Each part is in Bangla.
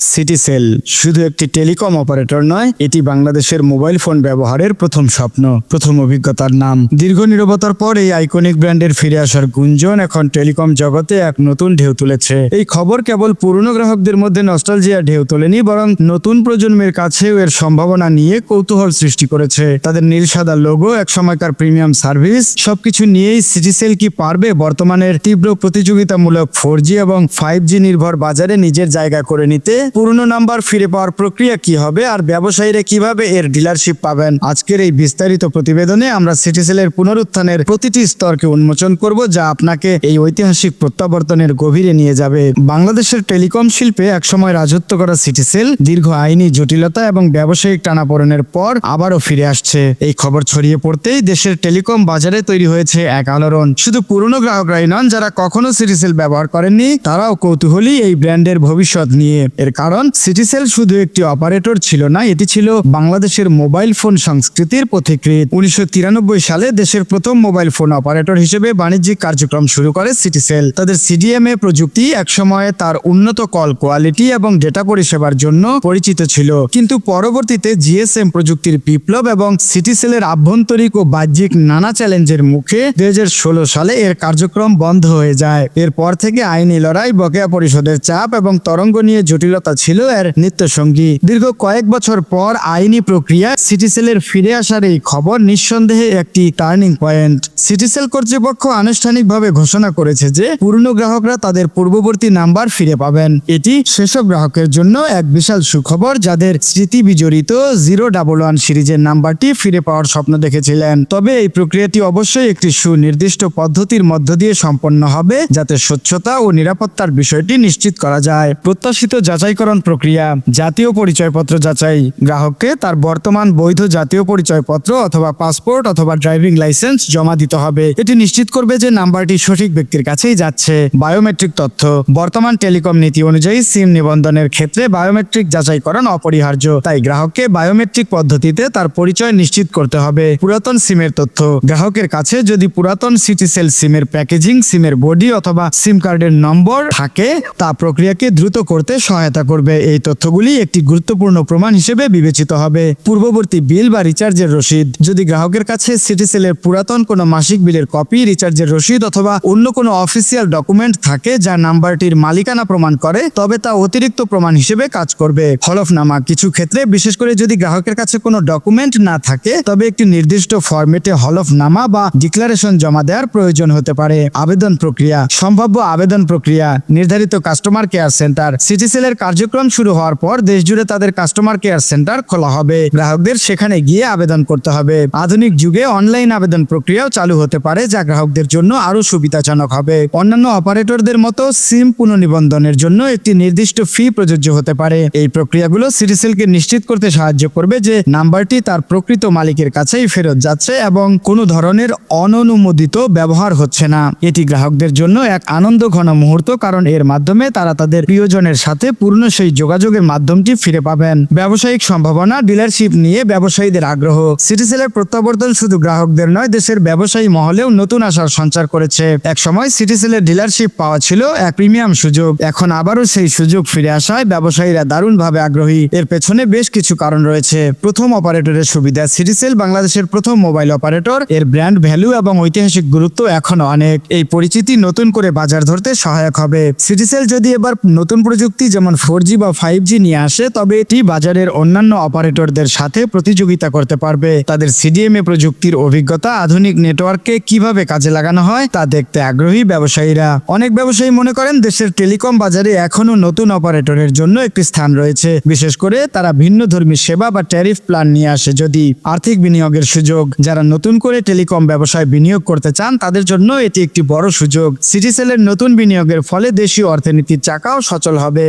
সিটিসেল শুধু একটি টেলিকম অপারেটর নয়, এটি বাংলাদেশের মোবাইল ফোন ব্যবহারের প্রথম স্বপ্ন। প্রথম অভিজ্ঞতার নাম। দীর্ঘ নিরবতার পর এই আইকনিক ব্র্যান্ডের ফিরে আসার গুঞ্জন এখন টেলিকম জগতে এক নতুন ঢেউ তুলেছে। এই খবর কেবল পুরনো গ্রাহকদের মধ্যে নস্টালজিয়া ঢেউ তোলেনি, বরং নতুন প্রজন্মের কাছেও এর সম্ভাবনা নিয়ে কৌতূহল সৃষ্টি করেছে। তাদের নীল সাদা লোগো এক সময়কার প্রিমিয়াম সার্ভিস, সবকিছু নিয়েই সিটিসেল কি পারবে? বর্তমানের তীব্র প্রতিযোগিতামূলক ফোর এবং ফাইভ নির্ভর বাজারে নিজের জায়গা করে নিতে পুরনো নাম্বার ফিরে পাওয়ার প্রক্রিয়া কি হবে আর ব্যবসায়ীরা কীভাবে এর ডিলারশিপ পাবেন? আজকের এই বিস্তারিত প্রতিবেদনে আমরা সিটিসেলের পুনরুত্থানের প্রতিটি স্তরকে উন্মোচন করব যা আপনাকে এই ঐতিহাসিক প্রত্যাবর্তনের গভীরে নিয়ে যাবে। বাংলাদেশের টেলিকম শিল্পে একসময় রাজত্ব করা সিটিসেল দীর্ঘ আইনি জটিলতা এবং ব্যবসায়িক টানাপোড়েনের পর আবারও ফিরে আসছে। এই খবর ছড়িয়ে পড়তেই দেশের টেলিকম বাজারে তৈরি হয়েছে এক আলোড়ন। শুধু পুরনো গ্রাহকরাই নন, যারা কখনো সিটিসেল ব্যবহার করেননি, তারাও কৌতূহলী এই ব্র্যান্ডের ভবিষ্যৎ নিয়ে। এর কারণ সিটিসেল শুধু একটি অপারেটর ছিল না, এটি ছিল বাংলাদেশের মোবাইল ফোন সংস্কৃতির পথিকৃত উনিশশো তিরানব্বই সালে দেশের প্রথম মোবাইল ফোন অপারেটর হিসেবে বাণিজ্যিক কার্যক্রম শুরু করে সিটিসেল তাদের সিডিএমএ প্রযুক্তি একসময়ে তার উন্নত কল কোয়ালিটি এবং ডেটা পরিষেবার জন্য পরিচিত ছিল। কিন্তু পরবর্তীতে জিএসএম প্রযুক্তির বিপ্লব এবং সিটিসেলের আভ্যন্তরিক ও বাহ্যিক নানা চ্যালেঞ্জের মুখে দুই হাজার ষোলো সালে এর কার্যক্রম বন্ধ হয়ে যায়। এরপর থেকে আইনি লড়াই, বকেয়া পরিষদের চাপ এবং তরঙ্গ নিয়ে জটিলতা ছিল এর নিত্যসঙ্গী। দীর্ঘ কয়েক বছর পর আইনি প্রক্রিয়া সিটিসেলের ফিরে আসার এই খবর নিঃসন্দেহে একটি টার্নিং পয়েন্ট সিটিসেল কর্তৃপক্ষ আনুষ্ঠানিকভাবে ঘোষণা করেছে যে পুরনো গ্রাহকরা তাদের পূর্ববর্তী নাম্বার ফিরে পাবেন। এটি সেসব গ্রাহকের জন্য এক বিশাল সুখবর যাদের স্মৃতি বিজড়িত জিরো ডাবল ওয়ান সিরিজের নাম্বারটি ফিরে পাওয়ার স্বপ্ন দেখেছিলেন। তবে এই প্রক্রিয়াটি অবশ্যই একটি সুনির্দিষ্ট পদ্ধতির মধ্য দিয়ে সম্পন্ন হবে যাতে স্বচ্ছতা ও নিরাপত্তার বিষয়টি নিশ্চিত করা যায়। প্রত্যাশিত যাচাইকরণ প্রক্রিয়া, জাতীয় পরিচয়পত্র যাচাই। গ্রাহককে তার বর্তমান বৈধ জাতীয় পরিচয়পত্র অথবা পাসপোর্ট অথবা ড্রাইভিং লাইসেন্স জমা দিতে হবে। এটি নিশ্চিত করবে যে নাম্বারটি সঠিক ব্যক্তির কাছেই যাচ্ছে। বায়োমেট্রিক তথ্য। বর্তমান টেলিকম নীতি অনুযায়ী সিম নিবন্ধনের ক্ষেত্রে বায়োমেট্রিক যাচাইকরণ অপরিহার্য। তাই গ্রাহককে বায়োমেট্রিক পদ্ধতিতে তার পরিচয় নিশ্চিত করতে হবে। পুরাতন সিমের তথ্য। গ্রাহকের কাছে যদি পুরাতন সিটিসেল সিমের প্যাকেজিং, সিমের বডি অথবা সিম কার্ডের নম্বর থাকে, তা প্রক্রিয়াকে দ্রুত করতে সহায়তা করবে এই তথ্যগুলি একটি গুরুত্বপূর্ণ প্রমাণ হিসেবে বিবেচিত হবে। পূর্ববর্তী বিল বা রিচার্জের রসিদ। যদি গ্রাহকের কাছে সিটিসেলের পুরাতন কোনো মাসিক বিলের কপি, রিচার্জের রসিদ অথবা অন্য কোনো অফিসিয়াল ডকুমেন্ট থাকে যা নাম্বারটির মালিকানা প্রমাণ করে, তবে তা অতিরিক্ত প্রমাণ হিসেবে কাজ করবে। হলফনামা কিছু ক্ষেত্রে, বিশেষ করে যদি গ্রাহকের কাছে কোনো ডকুমেন্ট না থাকে, তবে একটি নির্দিষ্ট ফরম্যাটে হলফনামা বা ডিক্লারেশন জমা দেওয়ার প্রয়োজন হতে পারে। আবেদন প্রক্রিয়া। সম্ভাব্য আবেদন প্রক্রিয়া। নির্ধারিত কাস্টমার কেয়ার সেন্টার। সিটিসেলের কার্যক্রম শুরু হওয়ার পর দেশজুড়ে তাদের কাস্টমার কেয়ার সেন্টার খোলা হবে। গ্রাহকদের সেখানে গিয়ে আবেদন করতে হবে। আধুনিক যুগে অনলাইন আবেদন প্রক্রিয়াও চালু হতে পারে, যা গ্রাহকদের জন্য আরও সুবিধাজনক হবে। অন্যান্য অপারেটরদের মতো সিম পুনর্নিবন্ধনের জন্য একটি নির্দিষ্ট ফি প্রযোজ্য হতে পারে। এই প্রক্রিয়াগুলো সিটিসেলকে নিশ্চিত করতে সাহায্য করবে যে নাম্বারটি তার প্রকৃত মালিকের কাছেই ফেরত যাচ্ছে এবং কোনো ধরনের অননুমোদিত ব্যবহার হচ্ছে না। এটি গ্রাহকদের জন্য এক আনন্দ ঘন মুহূর্ত, কারণ এর মাধ্যমে তারা তাদের প্রিয়জনের সাথে পূর্ণ সেই যোগাযোগের মাধ্যমটি ফিরে পাবেন। ব্যবসায়িক সম্ভাবনা, ডিলারশিপ নিয়ে ব্যবসায়ীদের আগ্রহ। সিটিসেলের প্রত্যাবর্তন শুধু গ্রাহকদের নয়, দেশের ব্যবসায়ী মহলেও নতুন আশার সঞ্চার করেছে। এক সময় সিটিসেলের ডিলারশিপ পাওয়া ছিল এক প্রিমিয়াম সুযোগ। এখন আবারও সেই সুযোগ ফিরে আসায় ব্যবসায়ীরা দারুণভাবে আগ্রহী। এর পেছনে বেশ কিছু কারণ রয়েছে। প্রথম অপারেটরের সুবিধা সিটিসেল বাংলাদেশের প্রথম মোবাইল অপারেটর। এর ব্র্যান্ড ভ্যালু এবং ঐতিহাসিক গুরুত্ব এখনও অনেক। এই পরিচিতি নতুন করে বাজার ধরতে সহায়ক হবে। সিটিসেল যদি এবার নতুন প্রযুক্তি, যেমন ফোর বা ফাইভ নিয়ে আসে, তবে এটি বাজারের অন্যান্য অপারেটরদের সাথে প্রতিযোগিতা করতে পারবে। তাদের সিডিএমএ প্রযুক্তির অভিজ্ঞতা, আধুনিক নেটওয়ার্ককে কীভাবে কাজে লাগানো হয়, তা দেখতে আগ্রহী ব্যবসায়ীরা। অনেক ব্যবসায়ী মনে করেন, দেশের টেলিকম বাজারে এখনও নতুন অপারেটরের জন্য একটি স্থান রয়েছে। বিশেষ করে তারা ভিন্ন ধর্মী সেবা বা ট্যারিফ প্ল্যান নিয়ে আসে, যদি আর্থিক বিনিয়োগের সুযোগ। যারা নতুন করে টেলিকম ব্যবসায় বিনিয়োগ করতে চান, তাদের জন্য এটি একটি বড় সুযোগ। সিটিসেলের নতুন বিনিয়োগের ফলে দেশীয় অর্থনীতির চাকাও সচল হবে।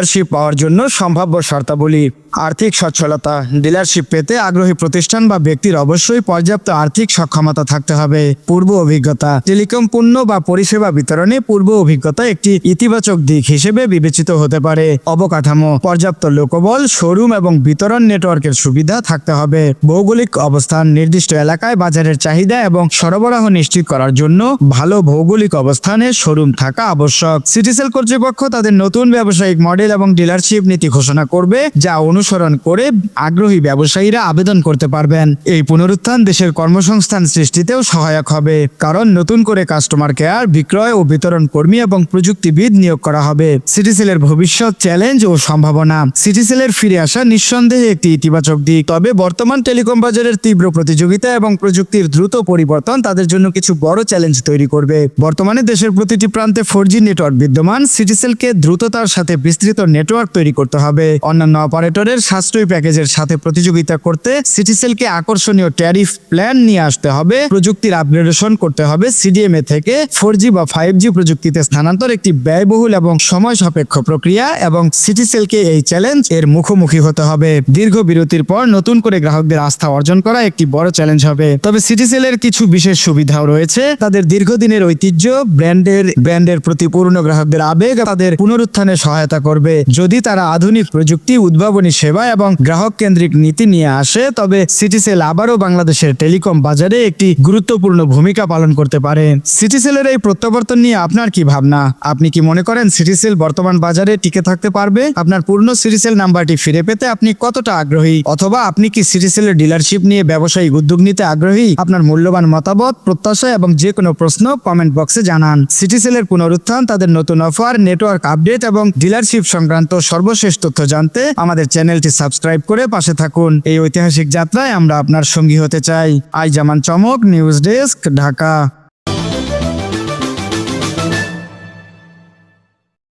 ডিলারশিপ পাওয়ার জন্য সম্ভাব্য শর্তাবলী। আর্থিক সচ্ছলতা ডিলারশিপ পেতে আগ্রহী প্রতিষ্ঠান বা ব্যক্তির অবশ্যই পর্যাপ্ত আর্থিক সক্ষমতা থাকতে হবে। পূর্ব অভিজ্ঞতা টেলিকম পণ্য বা পরিষেবা বিতরণে পূর্ব অভিজ্ঞতা একটি ইতিবাচক দিক হিসেবে বিবেচিত হতে পারে। অবকাঠামো, পর্যাপ্ত লোকবল শোরুম এবং বিতরণ নেটওয়ার্কের সুবিধা থাকতে হবে। ভৌগোলিক অবস্থান, নির্দিষ্ট এলাকায় বাজারের চাহিদা এবং সরবরাহ নিশ্চিত করার জন্য ভালো ভৌগোলিক অবস্থানে শোরুম থাকা আবশ্যক। সিটিসেল কর্তৃপক্ষ তাদের নতুন ব্যবসায়িক মডেল এবং ডিলারশিপ নীতি ঘোষণা করবে, যা অনুসরণ করে আগ্রহী ব্যবসায়ীরা আবেদন করতে পারবেন। এই পুনরুত্থান দেশের কর্মসংস্থান সৃষ্টিতেও সহায়ক হবে। কারণ নতুন করে কাস্টমার কেয়ার বিক্রয় ও বিতরণ কর্মী এবং প্রযুক্তিবিদ নিয়োগ করা হবে। সিটিসেলের ভবিষ্যৎ চ্যালেঞ্জ ও সম্ভাবনা। সিটিসেলের ফিরে আসা নিঃসন্দেহে একটি ইতিবাচক দিক। তবে বর্তমান টেলিকম বাজারের তীব্র প্রতিযোগিতা এবং প্রযুক্তির দ্রুত পরিবর্তন তাদের জন্য কিছু বড় চ্যালেঞ্জ তৈরি করবে। বর্তমানে দেশের প্রতিটি প্রান্তে ফোর নেটওয়ার্ক বিদ্যমান। সিটিসেলকে দ্রুততার সাথে বিস্তৃত নেটওয়ার্ক তৈরি করতে হবে। অন্যান্য অপারেটরের সাশ্রয়ী প্যাকেজের সাথে প্রতিযোগিতা করতে সিটিসেলকে আকর্ষণীয় ট্যারিফ প্ল্যান নিয়ে আসতে হবে। প্রযুক্তির আপগ্রেডেশন করতে হবে সিডিএমএ থেকে। ফোর বা ফাইভ প্রযুক্তিতে স্থানান্তর একটি ব্যয়বহুল এবং সময় সাপেক্ষ প্রক্রিয়া এবং সিটিসেলকে এই চ্যালেঞ্জ এর মুখোমুখি হতে হবে। দীর্ঘ বিরতির পর নতুন করে গ্রাহকদের আস্থা অর্জন করা একটি বড় চ্যালেঞ্জ হবে। তবে সিটিসেলের কিছু বিশেষ সুবিধাও রয়েছে। তাদের দীর্ঘদিনের ঐতিহ্য, ব্র্যান্ডের ব্র্যান্ডের প্রতি পূর্ণ গ্রাহকদের আবেগ, তাদের পুনরুত্থানে সহায়তা করবে। যদি তারা আধুনিক প্রযুক্তি, উদ্ভাবনী সেবা এবং গ্রাহক কেন্দ্রিক নীতি নিয়ে আসে, তবে সিটিসেল আবারও বাংলাদেশের টেলিকম বাজারে একটি গুরুত্বপূর্ণ ভূমিকা পালন করতে পারে। সিটিসেলের এই প্রত্যাবর্তন নিয়ে আপনার কি ভাবনা? আপনি কি মনে করেন সিটিসেল বর্তমান বাজারে টিকে থাকতে পারবে? আপনার পূর্ণ সিটিসেল নাম্বারটি ফিরে পেতে আপনি কতটা আগ্রহী? অথবা আপনি কি সিটিসেলের ডিলারশিপ নিয়ে ব্যবসায়িক উদ্যোগ নিতে আগ্রহী? আপনার মূল্যবান মতামত, প্রত্যাশা এবং যে কোনো প্রশ্ন কমেন্ট বক্সে জানান। সিটিসেলের পুনরুত্থান, তাদের নতুন অফার, নেটওয়ার্ক আপডেট এবং ডিলারশিপ সংক্রান্ত সর্বশেষ তথ্য জানতে আমাদের চ্যানেলটি সাবস্ক্রাইব করে পাশে থাকুন। এই ঐতিহাসিক যাত্রায় আমরা আপনার সঙ্গী হতে চাই। আই জামান চমক, নিউজ ডেস্ক, ঢাকা।